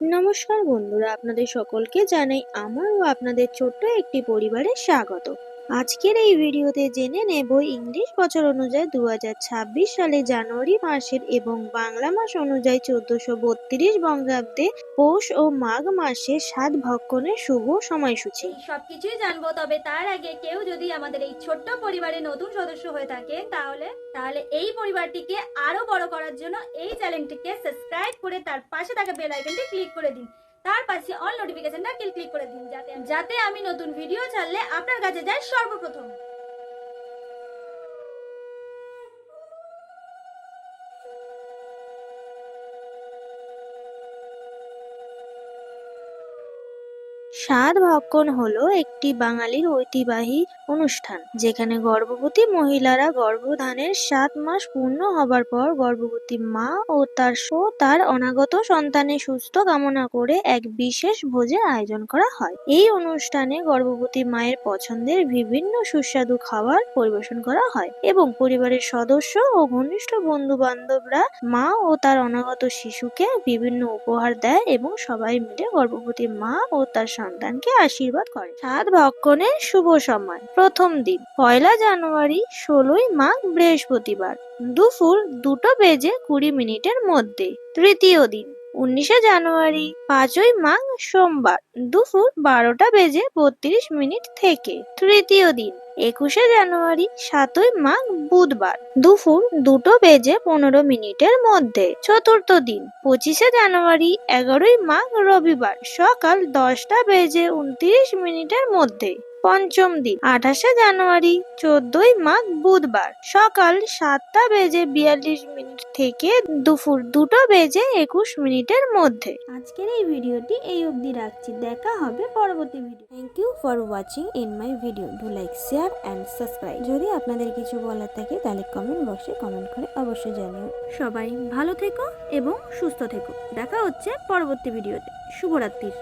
নমস্কার বন্ধুরা আপনাদের সকলকে জানাই আমার ও আপনাদের ছোট্ট একটি পরিবারে স্বাগত। আজকের এই ভিডিওতে জেনে নেব ইংলিশ বছর অনুযায়ী দু সালে জানুয়ারি মাসের এবং বাংলা মাস অনুযায়ী চোদ্দশো বত্রিশ বঙ্গাব্দে পৌষ ও মাঘ মাসে সাত ভক্ষণের শুভ সময়সূচি। সবকিছুই জানব, তবে তার আগে কেউ যদি আমাদের এই ছোট্ট পরিবারে নতুন সদস্য হয়ে থাকে, তাহলে তাহলে এই পরিবারটিকে আরও বড় করার জন্য এই চ্যানেলটিকে সাবস্ক্রাইব করে তার পাশে থাকা বেল আইকনটি ক্লিক করে দিন। তার পাশে অল নোটিফিকেশনটা ক্লিক করে দিন যাতে যাতে আমি নতুন ভিডিও ছাড়লে আপনার কাছে যায় সর্বপ্রথম। সাত ভক্ষণ হলো একটি বাঙালির ঐতিহ্যবাহী অনুষ্ঠান, যেখানে গর্ভবতী মহিলারা গর্ভধানের সাত মাস পূর্ণ হবার পর গর্ভবতী মা ও তার ও তার অনাগত সন্তানের সুস্থ কামনা করে এক বিশেষ ভোজের আয়োজন করা হয়। এই অনুষ্ঠানে গর্ভবতী মায়ের পছন্দের বিভিন্ন সুস্বাদু খাবার পরিবেশন করা হয় এবং পরিবারের সদস্য ও ঘনিষ্ঠ বন্ধু বান্ধবরা মা ও তার অনাগত শিশুকে বিভিন্ন উপহার দেয় এবং সবাই মিলে গর্ভবতী মা ও তার সন্তানকে আশীর্বাদ করে। সাত ভক্ষণের শুভ সময়। প্রথম দিন, পয়লা জানুয়ারি, ষোলোই মাঘ, বৃহস্পতিবার। দুপুর দুটো বেজে কুড়ি মিনিটের মধ্যে। তৃতীয় দিন উনিশে জানুয়ারি, পাঁচই মাঘ সোমবার দুপুর বারোটা বেজে বত্রিশ মিনিট থেকে তৃতীয় দিন, একুশে জানুয়ারি, সাতই মাঘ বুধবার দুপুর দুটো বেজে পনেরো মিনিটের মধ্যে চতুর্থ দিন, পঁচিশে জানুয়ারি, এগারোই মাঘ রবিবার সকাল দশটা বেজে উনত্রিশ মিনিটের মধ্যে পঞ্চম দিন আঠাশে জানুয়ারি চোদ্দই মাঘ বুধবার। সকাল সাতটা বেজে বিয়াল্লিশ মিনিট থেকে দুপুর দুটো বেজে একুশ মিনিটের মধ্যে। আজকের এই ভিডিওটি এই অবধি রাখছি। দেখা হবে পরবর্তী video. Thank you for watching in my video do like share and subscribe যদি আপনাদের কিছু বলার থাকে তাহলে কমেন্ট বক্সে কমেন্ট করে অবশ্যই জানিও। সবাই ভালো থেকো এবং সুস্থ থেকো। দেখা হচ্ছে পরবর্তী ভিডিওতে। শুভরাত্রির